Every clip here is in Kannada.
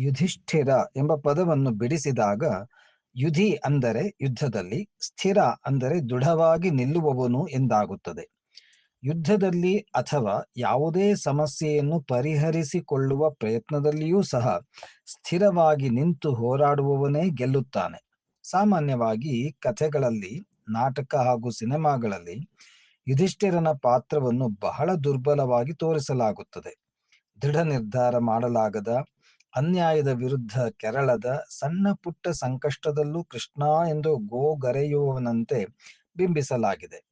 ಯುಧಿಷ್ಠಿರ ಎಂಬ ಪದವನ್ನು ಬಿಡಿಸಿದಾಗ, ಯುಧಿ ಅಂದರೆ ಯುದ್ಧದಲ್ಲಿ, ಸ್ಥಿರ ಅಂದರೆ ದೃಢವಾಗಿ ನಿಲ್ಲುವವನು ಎಂದಾಗುತ್ತದೆ. ಯುದ್ಧದಲ್ಲಿ ಅಥವಾ ಯಾವುದೇ ಸಮಸ್ಯೆಯನ್ನು ಪರಿಹರಿಸಿಕೊಳ್ಳುವ ಪ್ರಯತ್ನದಲ್ಲಿಯೂ ಸಹ ಸ್ಥಿರವಾಗಿ ನಿಂತು ಹೋರಾಡುವವನೇ ಗೆಲ್ಲುತ್ತಾನೆ. ಸಾಮಾನ್ಯವಾಗಿ ಕಥೆಗಳಲ್ಲಿ, ನಾಟಕ ಹಾಗೂ ಸಿನಿಮಾಗಳಲ್ಲಿ ಯುಧಿಷ್ಠಿರನ ಪಾತ್ರವನ್ನು ಬಹಳ ದುರ್ಬಲವಾಗಿ ತೋರಿಸಲಾಗುತ್ತದೆ. ದೃಢ ನಿರ್ಧಾರ ಮಾಡಲಾಗದ ಅನ್ಯಾಯದ ವಿರುದ್ಧ ಕೆರಳದ ಸಣ್ಣ ಪುಟ್ಟ ಸಂಕಷ್ಟದಲ್ಲೂ ಕೃಷ್ಣ ಎಂದು ಗೋಗರೆಯುವವನಂತೆ ಬಿಂಬಿಸಲಾಗಿದೆ.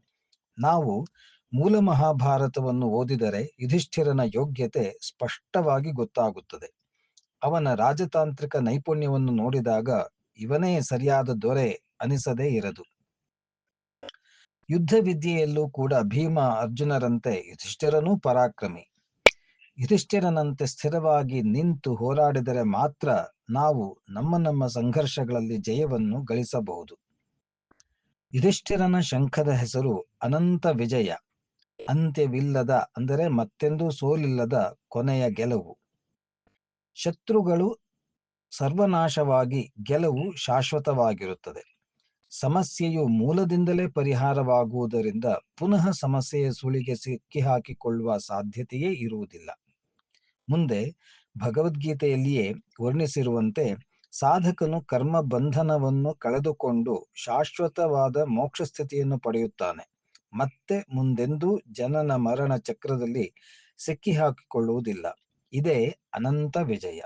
ನಾವು ಮೂಲ ಮಹಾಭಾರತವನ್ನು ಓದಿದರೆ ಯುಧಿಷ್ಠಿರನ ಯೋಗ್ಯತೆ ಸ್ಪಷ್ಟವಾಗಿ ಗೊತ್ತಾಗುತ್ತದೆ. ಅವನ ರಾಜತಾಂತ್ರಿಕ ನೈಪುಣ್ಯವನ್ನು ನೋಡಿದಾಗ ಇವನೇ ಸರಿಯಾದ ದೊರೆ ಅನಿಸದೇ ಇರದು. ಯುದ್ಧ ವಿದ್ಯೆಯಲ್ಲೂ ಕೂಡ ಭೀಮ ಅರ್ಜುನರಂತೆ ಯುಧಿಷ್ಠಿರನೂ ಪರಾಕ್ರಮಿ. ಯುಧಿಷ್ಠಿರನಂತೆ ಸ್ಥಿರವಾಗಿ ನಿಂತು ಹೋರಾಡಿದರೆ ಮಾತ್ರ ನಾವು ನಮ್ಮ ನಮ್ಮ ಸಂಘರ್ಷಗಳಲ್ಲಿ ಜಯವನ್ನು ಗಳಿಸಬಹುದು. ಯುಧಿಷ್ಠಿರನ ಶಂಖದ ಹೆಸರು ಅನಂತ ವಿಜಯ. ಅಂತ್ಯವಿಲ್ಲದ ಅಂದರೆ ಮತ್ತೆಂದೂ ಸೋಲಿಲ್ಲದ ಕೊನೆಯ ಗೆಲುವು. ಶತ್ರುಗಳು ಸರ್ವನಾಶವಾಗಿ ಗೆಲುವು ಶಾಶ್ವತವಾಗಿರುತ್ತದೆ. ಸಮಸ್ಯೆಯು ಮೂಲದಿಂದಲೇ ಪರಿಹಾರವಾಗುವುದರಿಂದ ಪುನಃ ಸಮಸ್ಯೆಯ ಸುಳಿಗೆ ಸಿಕ್ಕಿಹಾಕಿಕೊಳ್ಳುವ ಸಾಧ್ಯತೆಯೇ ಇರುವುದಿಲ್ಲ. ಮುಂದೆ ಭಗವದ್ಗೀತೆಯಲ್ಲಿಯೇ ವರ್ಣಿಸಿರುವಂತೆ ಸಾಧಕನು ಕರ್ಮ ಬಂಧನವನ್ನು ಕಳೆದುಕೊಂಡು ಶಾಶ್ವತವಾದ ಮೋಕ್ಷ ಸ್ಥಿತಿಯನ್ನು ಪಡೆಯುತ್ತಾನೆ. ಮತ್ತೆ ಮುಂದೆಂದೂ ಜನನ ಮರಣ ಚಕ್ರದಲ್ಲಿ ಸಿಕ್ಕಿ ಹಾಕಿಕೊಳ್ಳುವುದಿಲ್ಲ ಇದೇ ಅನಂತ ವಿಜಯ.